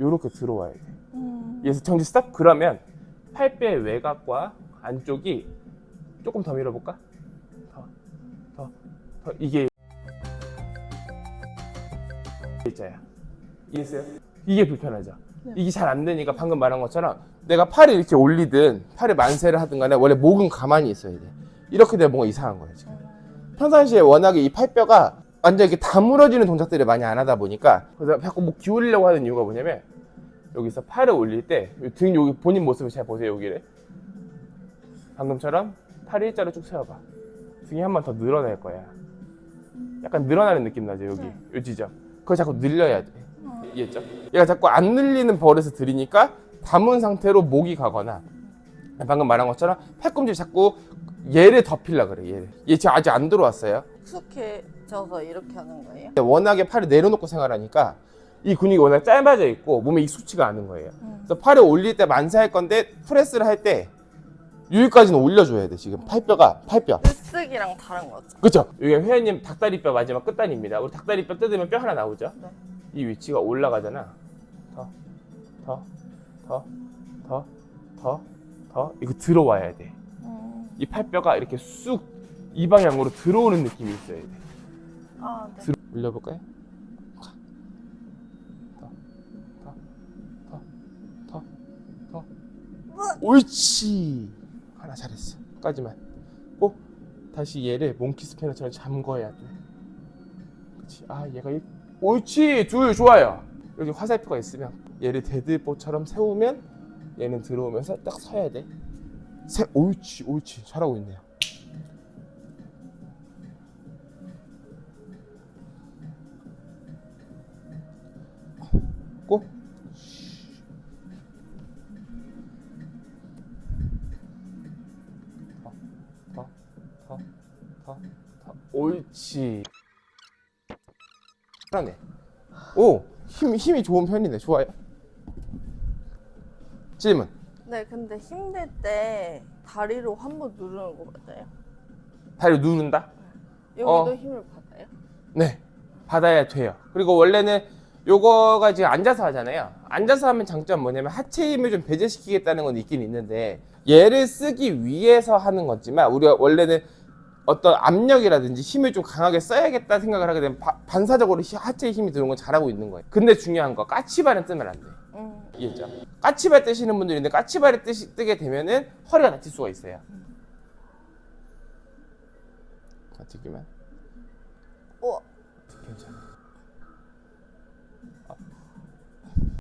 요렇게 들어와야 돼. 음. 그래서 정지 스탑 그러면 팔뼈의 외곽과 안쪽이 조금 더 밀어볼까? 더, 더, 더 이게 일자야. 이해했어요? 이게 불편하죠. 네. 이게 잘 안 되니까 방금 말한 것처럼 내가 팔을 이렇게 올리든 팔에 만세를 하든 간에 원래 목은 가만히 있어야 돼. 이렇게 되면 뭔가 이상한 거예요, 지금. 평상시에 워낙에 이 팔뼈가 완전 이렇게 다물어지는 동작들을 많이 안 하다 보니까 그래서 자꾸 목 기울이려고 하는 이유가 뭐냐면 여기서 팔을 올릴 때 등 여기 본인 모습을 잘 보세요 여기를 방금처럼 팔을 일자로 쭉 세워봐 등이 한 번 더 늘어날 거야 약간 늘어나는 느낌 나죠 여기 네. 요 지점 그걸 자꾸 늘려야 돼 어. 이해했죠? 얘가 자꾸 안 늘리는 버릇을 들이니까 담은 상태로 목이 가거나 방금 말한 것처럼 팔꿈치 자꾸 얘를 덮이려 그래 얘를 얘 지금 아직 안 들어왔어요 익숙해져서 이렇게 하는 거예요? 워낙에 팔을 내려놓고 생활하니까 이 근육이 워낙 짧아져 있고 몸에 익숙치가 않은 거예요. 음. 그래서 팔을 올릴 때 만세할 건데 프레스를 할 때 여기까지는 올려줘야 돼 지금 팔뼈가 팔뼈. 으쓱이랑 다른 거죠? 그렇죠? 여기 회원님 닭다리뼈 마지막 끝단입니다. 우리 닭다리뼈 뜯으면 뼈 하나 나오죠? 네. 이 위치가 올라가잖아. 더, 더, 더, 더, 더, 더 이거 들어와야 돼. 음. 이 팔뼈가 이렇게 쑥 이 방향으로 들어오는 느낌이 있어야 돼. 아, 네. 들어 올려볼까요? 더, 더, 더, 더, 더. 옳지. 하나 잘했어. 까지만. 꼭 다시 얘를 몽키 스패너처럼 잠궈야 돼. 그렇지. 아 얘가 이... 옳지. 둘 좋아요. 여기 화살표가 있으면 얘를 데드보처럼 세우면 얘는 들어오면서 딱 서야 돼. 세. 옳지, 옳지. 잘하고 있네요. 꼭 더, 더, 더, 더. 옳지. 잘하네. 오, 힘, 힘이 좋은 편이네. 좋아요. 질문. 네, 근데 힘들 때 다리로 한 번 누르는 거 맞아요? 다리 누른다? 여기도 어. 힘을 받아요? 네. 받아야 돼요. 그리고 원래는 요거가 지금 앉아서 하잖아요. 앉아서 하면 장점 뭐냐면 하체 힘을 좀 배제시키겠다는 건 있긴 있는데 얘를 쓰기 위해서 하는 거지만 우리가 원래는 어떤 압력이라든지 힘을 좀 강하게 써야겠다 생각을 하게 되면 바- 반사적으로 히- 하체에 힘이 들어온 건 잘하고 있는 거예요. 근데 중요한 거 까치발은 뜨면 안 돼. 음. 이해했죠? 까치발 뜨시는 분들인데 까치발이 뜨시, 뜨게 되면은 허리가 다칠 수가 있어요. 다치기만. 어. 괜찮아.